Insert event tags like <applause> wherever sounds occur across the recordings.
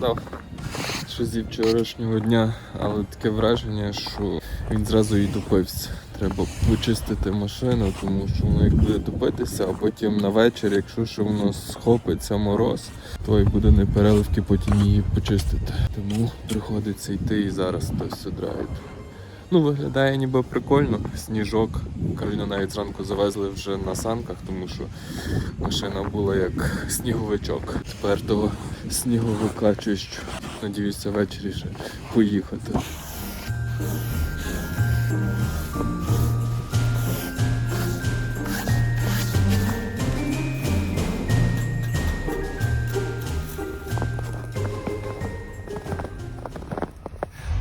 падав. Що зі вчорашнього дня, але таке враження, що він зразу і тупився. Треба почистити машину, тому що воно як буде тупитися, а потім на вечір, якщо ще воно схопиться мороз, то і буде не переливки потім її почистити. Тому приходиться йти і зараз хтось одрають. Ну, виглядає ніби прикольно. Сніжок. Кароліна навіть зранку завезли вже на санках, тому що машина була як сніговичок. Тепер того сніговика чищу. Надіюся, ввечері ще поїхати.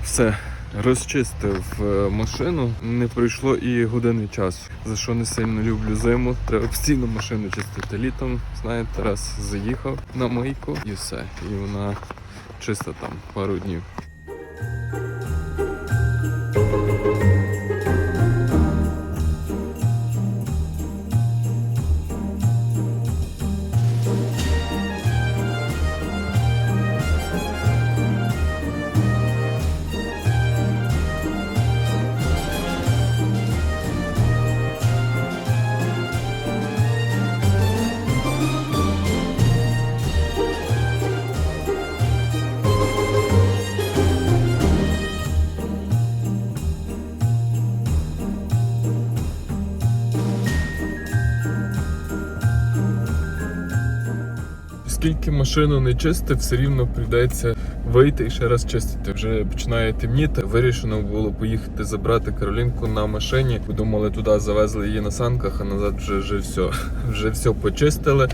Все, розчистив е, машину. Не пройшло і години часу. За що не сильно люблю зиму. Треба постійно машину чистити літом. Знаєте, раз заїхав на мийку і все. І вона чиста там пару днів. Скільки машину не чистив, все рівно прийдеться вийти і ще раз чистити. Вже починає темніти. Вирішено було поїхати забрати Каролінку на машині. Думали, туди завезли її на санках, а назад вже, вже все. <laughs> Вже все почистили.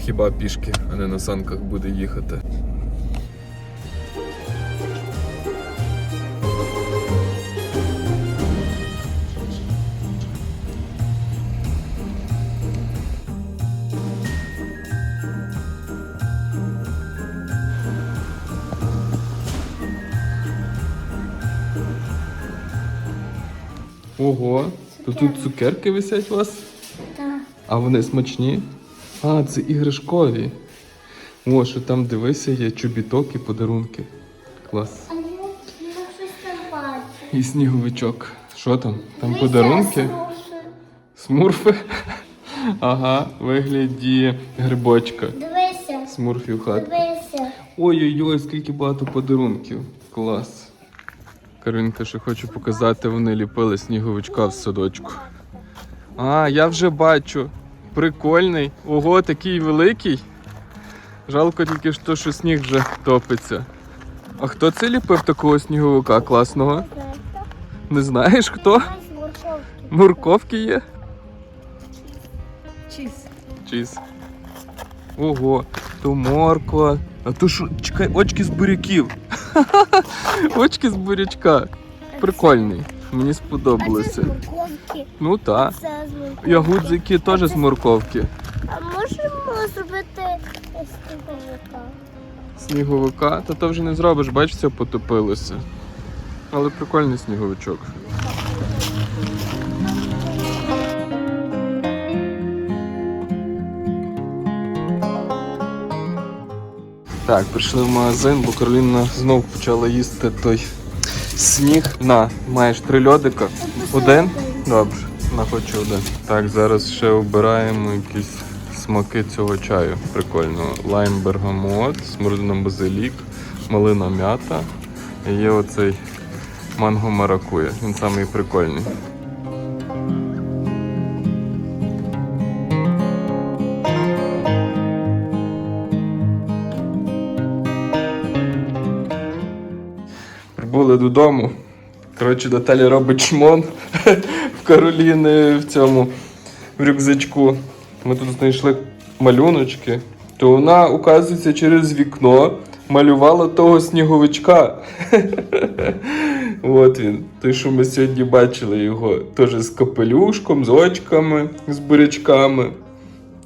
Хіба пішки, а не на санках буде їхати. Ого, то тут цукерки висять у вас? Так. А вони смачні? А, це іграшкові. О, що там дивися, є чобіток і подарунки. Клас. А я, я щось там бачу. І сніговичок. Що там? Там Дивися, подарунки? слушай. Смурфи? <laughs> Ага, вигляді грибочка. Дивися. Смурфів хат. Дивися. Ой-ой-ой, скільки багато подарунків. Клас. Каринка ще хочу показати, вони ліпили сніговичка в садочку. А, я вже бачу. Прикольний. Ого, такий великий. Жалко тільки що, що сніг вже топиться. А хто це ліпив такого сніговика класного? Не знаєш хто? Морковки є? Чіз. Чіз. Ого, то морква. А то що, чекай, очки з буряків. <laughs> очки з бурячка. Прикольний. Мені сподобалося. морковки. Ну так. Це з морковки. Ягудзики теж з морковки. А можемо зробити сніговика? Сніговика, та то вже не зробиш, бач, все потопилося. Але прикольний сніговичок. Так, прийшли в магазин, бо Кароліна знов почала їсти той сніг. На, маєш три льодика. Один? Добре, вона хоче один. Так, зараз ще обираємо якісь смаки цього чаю. Прикольно. Лайм бергамот, смородина базилік, малина м'ята. І є оцей манго маракуя. Він самий прикольний. Додому. Коротше, Наталя робить шмон в Кароліни в цьому в рюкзачку. Ми тут знайшли малюночки. То вона, оказується, через вікно малювала того сніговичка. <laughs> От він. Той, що ми сьогодні бачили його. Теж з капелюшком, з очками, з бурячками.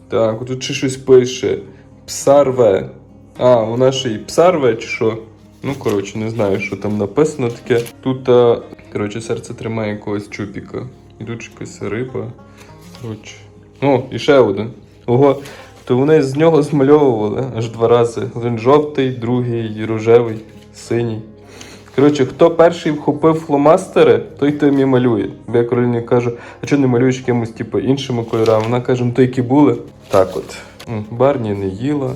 Так, тут ще щось пише. Псарве. А, вона ще й псарве чи що? Ну, коротше, не знаю, що там написано таке. Тут, коротше, серце тримає якогось чупіка. І тут якась риба. Коротше. О, і ще один. Ого. то вони з нього змальовували аж два рази. Один жовтий, другий рожевий, синій. Коротше, хто перший вхопив фломастери, той тим і малює. Бо я Кароліні кажу, а чого не малюєш якимось типу, іншими кольорами? Вона каже, ну то які були. Так от. Барні не їла.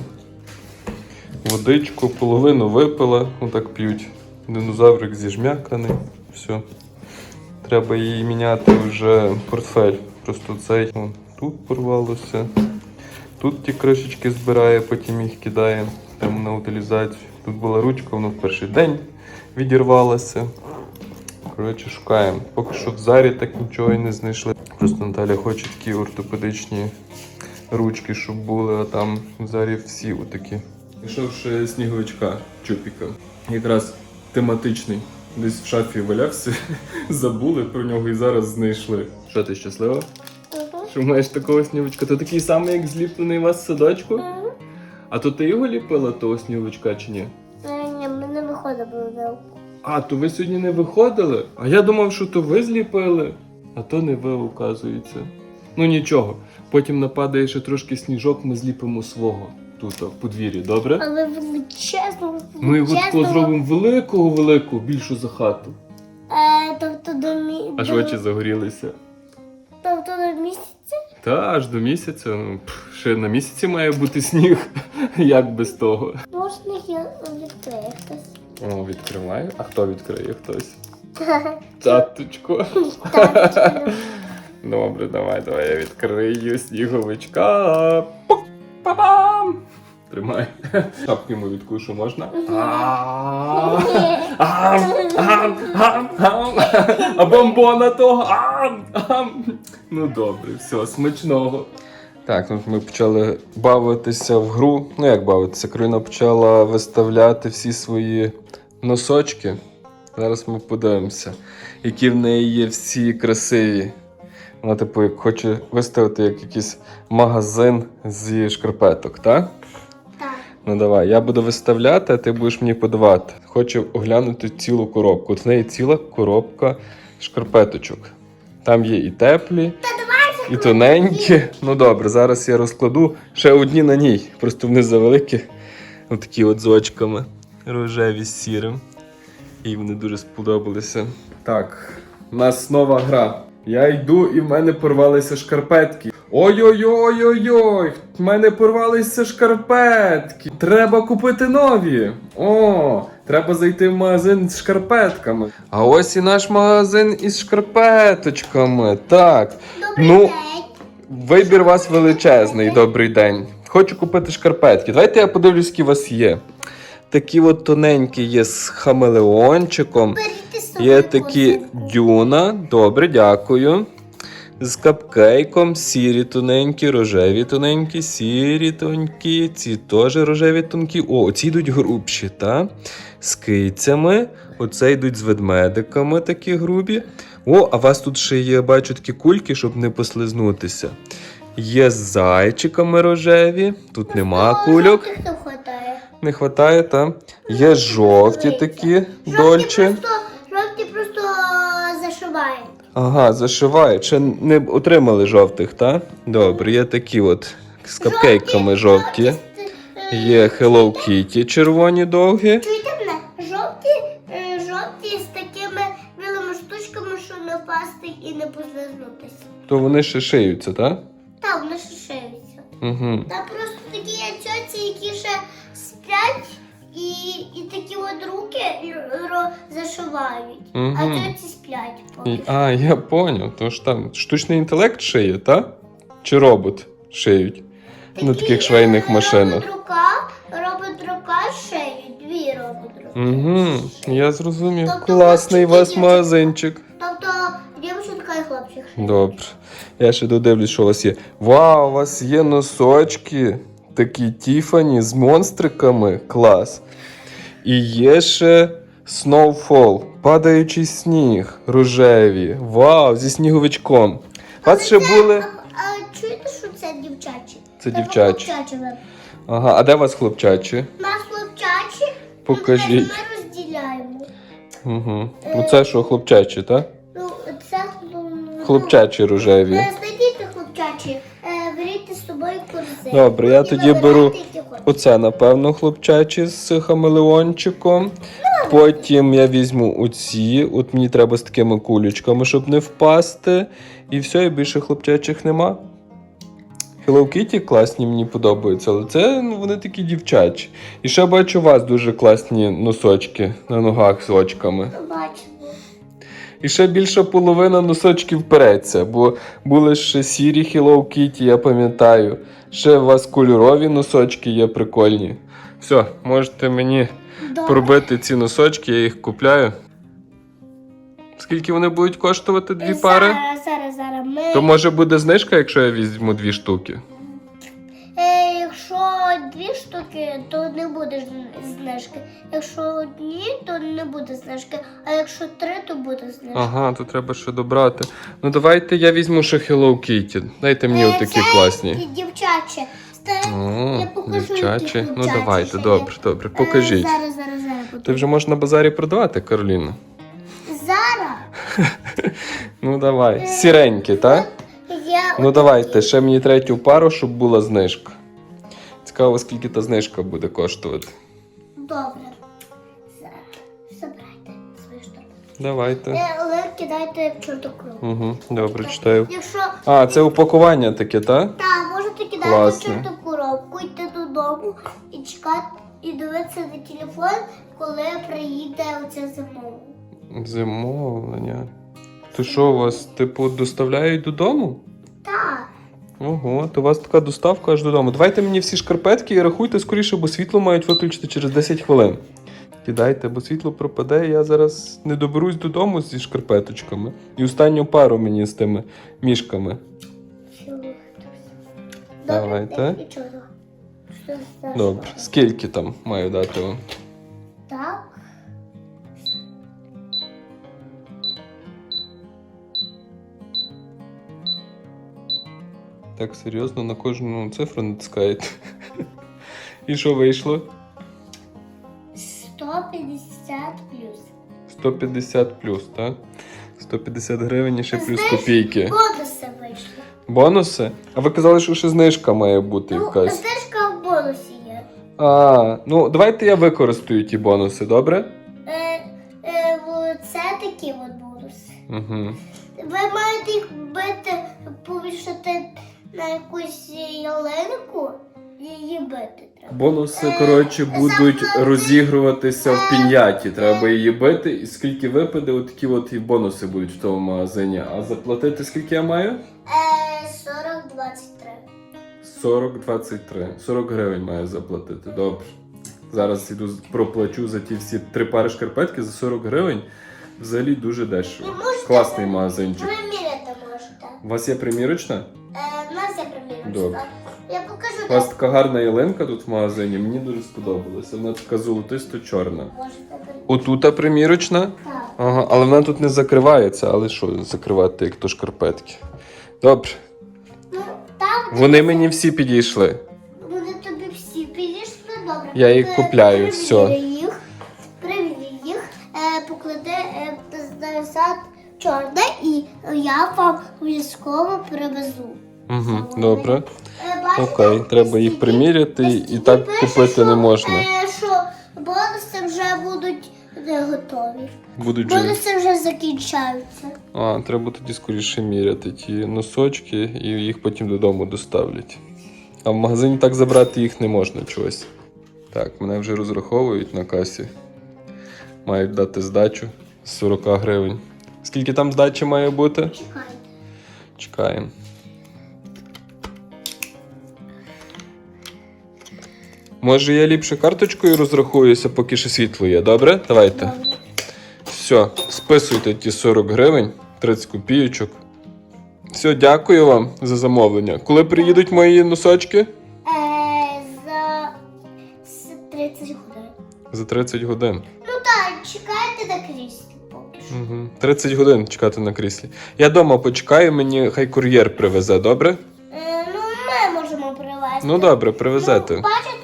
Водичку, половину випила, отак п'ють. Динозаврик зіжмяканий. Все. Треба їй міняти вже портфель. Просто цей о, тут порвалося. Тут ті кришечки збирає, потім їх кидає там на утилізацію. Тут була ручка, воно в перший день відірвалося. Коротше, шукаємо. Поки що в зарі так нічого і не знайшли. Просто Наталя хоче такі ортопедичні ручки, щоб були, а там в зарі всі отакі. Ще сніговичка чупіка. Якраз тематичний. Десь в шафі валявся, <laughs> забули про нього і зараз знайшли. Що ти щаслива? Угу. Що маєш такого снігочка? То такий самий, як зліплений у вас в садочку? А то ти його ліпила, того сніговичка чи ні? Ні, ми не виходимо на А, то ви сьогодні не виходили? А я думав, що то ви зліпили. А то не ви, оказується. Ну нічого. Потім нападає ще трошки сніжок, ми зліпимо свого тут, в подвір'ї, добре? Але величезно, Ми його тако величезного, зробимо великого, великого, більшу за хату. Е, тобто до, мі... Аж до... очі загорілися. Тобто до місяця? Та аж до місяця. Ну, пф, ще на місяці має бути сніг. <laughs> Як без того? Можна я відкрию хтось? О, відкриваю. А хто відкриє хтось? <laughs> Таточко. Так, <laughs> Добре, давай, давай я відкрию сніговичка. Па-бам! Тримай. <laughs> Шапки йому відкушу можна? Ам, ам, ам, ам. А бомбона того. Ам, ам. Ну добре, все, смачного. Так, ну ми почали бавитися в гру. Ну як бавитися? Карина почала виставляти всі свої носочки. Зараз ми подивимося, які в неї є всі красиві. Вона, типу, як хоче виставити як якийсь магазин зі шкарпеток, так? так. Ну давай, я буду виставляти, а ти будеш мені подавати. Хочу оглянути цілу коробку. От в неї ціла коробка шкарпеточок. Там є і теплі, і тоненькі. Ну добре, зараз я розкладу ще одні на ній. Просто вони завеликі. Отакі от з очками. Рожеві з сірим. І вони дуже сподобалися. Так, у нас нова гра. Я йду і в мене порвалися шкарпетки. Ой-ой-ой-ой-ой! В мене порвалися шкарпетки. Треба купити нові. О, треба зайти в магазин з шкарпетками. А ось і наш магазин із шкарпеточками. Так. Добрий Ну, день. Вибір у вас величезний, добрий день. Хочу купити шкарпетки. Давайте я подивлюсь, які у вас є. Такі от тоненькі є з хамелеончиком. Є такі дюна. Добре, дякую. З капкейком, сірі тоненькі, рожеві тоненькі, сірі тонькі, ці теж рожеві тонкі. О, ці йдуть грубші, та? З кицями. Оце йдуть з ведмедиками такі грубі. О, а у вас тут ще є, бачу, такі кульки, щоб не послизнутися. Є з зайчиками рожеві, тут нема кульок. Не вистачає, та? Є жовті такі дольче. Просто, жовті просто зашивають. Ага, зашивають. Ще не отримали жовтих, та? Добре, є такі от з капкейками жовті. Є Hello Kitty червоні довгі. Чуєте мене? Жовті, е, жовті з такими білими штучками, що не впасти і не послизнутися. То вони ще шиються, так? Так, вони ще шиються. Угу. Там просто зашивають. А Мгм. тьоці сплять. поки що. а, я поняв. Тож там штучний інтелект шиє, так? Чи робот шиють? На таких швейних машинах. Робот рука, робот рука шиють, дві робот руки. Угу, я зрозумів. Тобто Класний у вас магазинчик. Тобто дівчинка і хлопчик. шиють. Добре. Я ще додивлюсь, що у вас є. Вау, у вас є носочки. Такі Тіфані з монстриками. Клас. І є ще Snowfall, падаючий сніг, рожеві. Вау, зі сніговичком. У вас ще були. А, а чуєте, що це дівчачі? Це дівчачі. Ага, а де у вас хлопчачі? У Нас хлопчачі, Покажіть. ну, ми розділяємо. Угу. Ну це що, хлопчачі, так? Ну, це ну, Хлопчачі рожеві. Е, Знайдіть хлопчачі, е, беріть з собою корзинку. Добре, я тоді беру оце, напевно, хлопчачі з хамелеончиком. Потім я візьму оці. От мені треба з такими кулечками, щоб не впасти. І все, і більше хлопчачих нема. Hello Kitty класні мені подобаються, але це ну, вони такі дівчачі. І ще бачу у вас дуже класні носочки на ногах з очками. І ще більша половина носочків переться, бо були ще сірі Hello Kitty, я пам'ятаю. Ще у вас кольорові носочки є прикольні. Все, можете мені Добре. пробити ці носочки, я їх купляю. Скільки вони будуть коштувати дві пари? Зараз, зараз, зараз. Ми... То може буде знижка, якщо я візьму дві штуки. Е, дві штуки, то не буде знижки. Якщо одні, то не буде знижки. А якщо три, то буде знижка. Ага, то треба ще добрати. Ну давайте я візьму ще Hello Kitty. Дайте мені Е, отакі це класні. і Дівчаче. О, я покажу, дівчачі. які Ну давайте, добре, добре, Е, покажіть. зараз, зараз, зараз. Ти вже можеш на базарі продавати, Кароліна. Зараз. <laughs> Ну давай. Сіренькі, так? Я Ну давайте, ще мені третю пару, щоб була знижка. Цікаво, скільки та знижка буде коштувати. Добре. Забирайте свою штуку. Давайте. Е, але кидайте в чорту. Угу, добре, читаю. Якщо А, це упакування таке, так? Так, можете кидати Класно. чорту коробку, йти додому і чекати, і дивитися на телефон, коли приїде оце замовлення. Замовлення. То що у вас, типу, доставляють додому? Ого, то у вас така доставка аж додому. Давайте мені всі шкарпетки і рахуйте скоріше, бо світло мають виключити через 10 хвилин. Кидайте, бо світло пропаде, я зараз не доберусь додому зі шкарпеточками. І останню пару мені з тими мішками. Давайте. Добре. Скільки там маю дати вам? Так серйозно на кожну цифру натискаєте. І що вийшло? 150 плюс. 150 плюс, так? 150 гривень і ще плюс Знаєш, копійки. Бонуси вийшли. Бонуси? А ви казали, що ще знижка має бути Ну, якась. знижка в бонусі є. А, ну давайте я використаю ті бонуси, добре? На якусь ялинку і її бити треба. Бонуси, Е, коротше, будуть розігруватися в піньяті. Треба її бити, і скільки випаде, отакі от і бонуси будуть в тому магазині. А заплатити скільки я маю? Е, 40-23. 40-23. 40 гривень маю заплатити. Добре. Зараз іду проплачу за ті всі три пари шкарпетки за 40 гривень. Взагалі дуже дешево. Ви можете Класний магазинчик. Приміряти можете. У вас є примірочна? Добре. Я покажу, У вас така гарна ялинка тут в магазині, мені дуже сподобалася. Вона така золотисто-чорна. можете приміряти. Отута примірочна. Так. Ага, але вона тут не закривається, але що закривати, як то шкарпетки. Добре. Ну, там Вони мені всі підійшли. Вони тобі всі підійшли добре. Я їх Е, купляю, перевір їх, перевір їх, е, поклади е, назад чорне і я вам обов'язково привезу. Угу, добре. Окей, треба їх приміряти, і так купити не можна. Е, що бонуси вже будуть не готові. Будуть же. Бонуси вже закінчаються. А, треба тоді скоріше міряти ті носочки і їх потім додому доставлять. А в магазині так забрати їх не можна чогось. Так, мене вже розраховують на касі. Мають дати здачу з 40 гривень. Скільки там здачі має бути? Чекайте. Чекаємо. Може я ліпше карточкою розрахуюся, поки ще світло є, добре? Давайте. Добре. Все, списуйте ті 40 гривень, 30 копійочок. Все, дякую вам за замовлення. Коли приїдуть мої носочки? Е, за с- 30 годин. За 30 годин. Ну так, чекайте на кріслі поки що. Угу. 30 годин чекати на кріслі. Я дома почекаю, мені хай кур'єр привезе, добре? Е, ну, ми можемо привезти. Ну добре, Ну, бачите,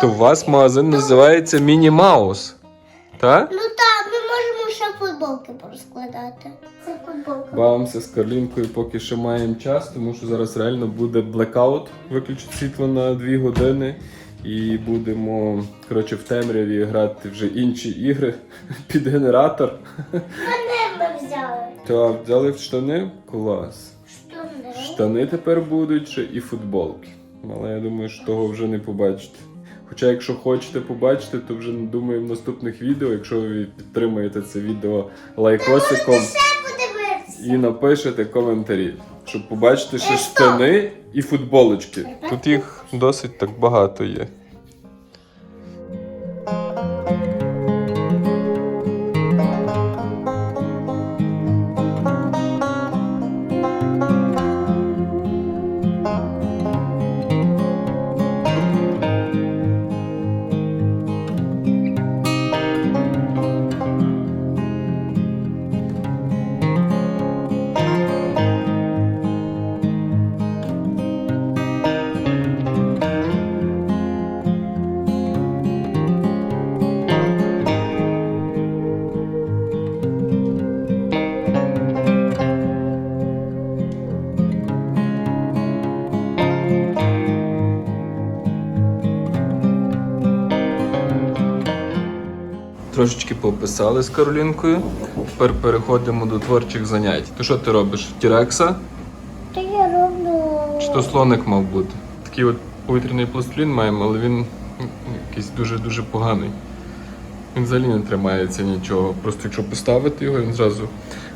То у вас магазин називається Міні Маус. Так? Ну так, ми можемо ще футболки порозкладати. Це футболка. Бавимося з Карлінкою, поки ще маємо час, тому що зараз реально буде блекаут, виключить світло на 2 години. І будемо коротше, в темряві грати вже інші ігри <laughs> під генератор. Мене ми взяли. Та взяли в штани? Клас. Штани. Штани тепер будуть ще і футболки. Але я думаю, що того вже не побачите. Хоча, якщо хочете побачити, то вже думаю в наступних відео, якщо ви підтримаєте це відео лайкосиком і напишете коментарі, щоб побачити ще штани і футболочки. Тут їх досить так багато є. Трошечки пописали з Каролінкою. Тепер переходимо до творчих занять. То що ти робиш? Тірекса? То я роблю. Чи то слоник мав бути? Такий от повітряний пластилін маємо, але він якийсь дуже-дуже поганий. Він взагалі не тримається нічого. Просто якщо поставити його, він зразу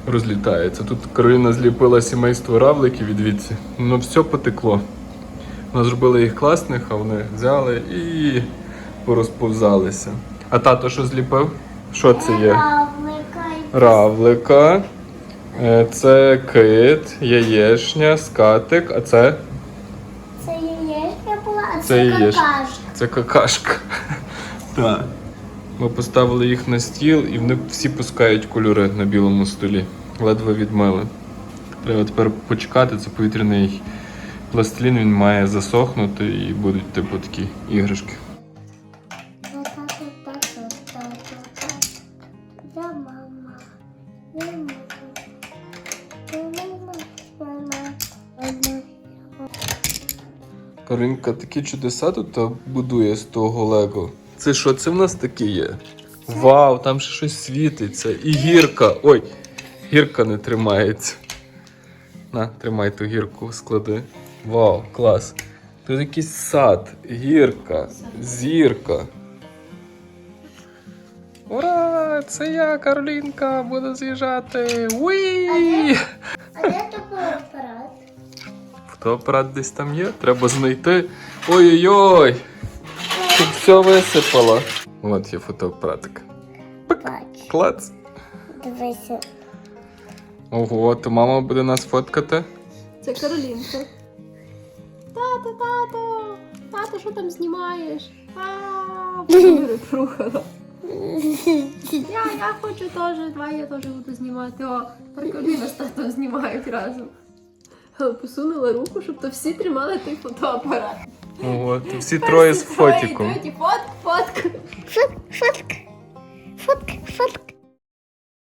розлітається. Тут Кароліна зліпила сімейство равликів від відси. Ну все потекло. Вона зробила їх класних, а вони взяли і порозповзалися. А тато що зліпив? Що це є? Равлика. Равлика. Е, Це кит, яєшня, скатик, а це, Це яєчня була, а Це це, какашка. це какашка. <laughs> Так. Ми поставили їх на стіл і вони всі пускають кольори на білому столі. Ледве відмили. Треба тепер почекати, це повітряний пластилін, він має засохнути і будуть типу такі іграшки. Каринка такі чудеса тут будує з того лего. Це що, це в нас таке є? Вау, там ще щось світиться. І гірка. Ой, гірка не тримається. На, тримай ту гірку, склади. Вау, клас. Тут якийсь сад, гірка, зірка. Ура! Це я, Каролінка, буду з'їжджати. Уї! А де такий апарат? Фотоапарат десь там є, треба знайти. Ой-ой-ой! Тут все висипало. От є фотоапаратик. Бач. Клац. Дивися. Ого, то мама буде нас фоткати. Це Каролінка. Тато, тато! Тато, що там знімаєш? А, <laughs> перепрухала. Я, я хочу теж, давай я теж буду знімати. О, Кароліна з татом знімають разом. Але Посунула руку, щоб то всі тримали той фотоапарат. От, всі троє з фотіком. Фотк, фотк. Фотк, фотк. Фот, фотка. Фотка, фотка.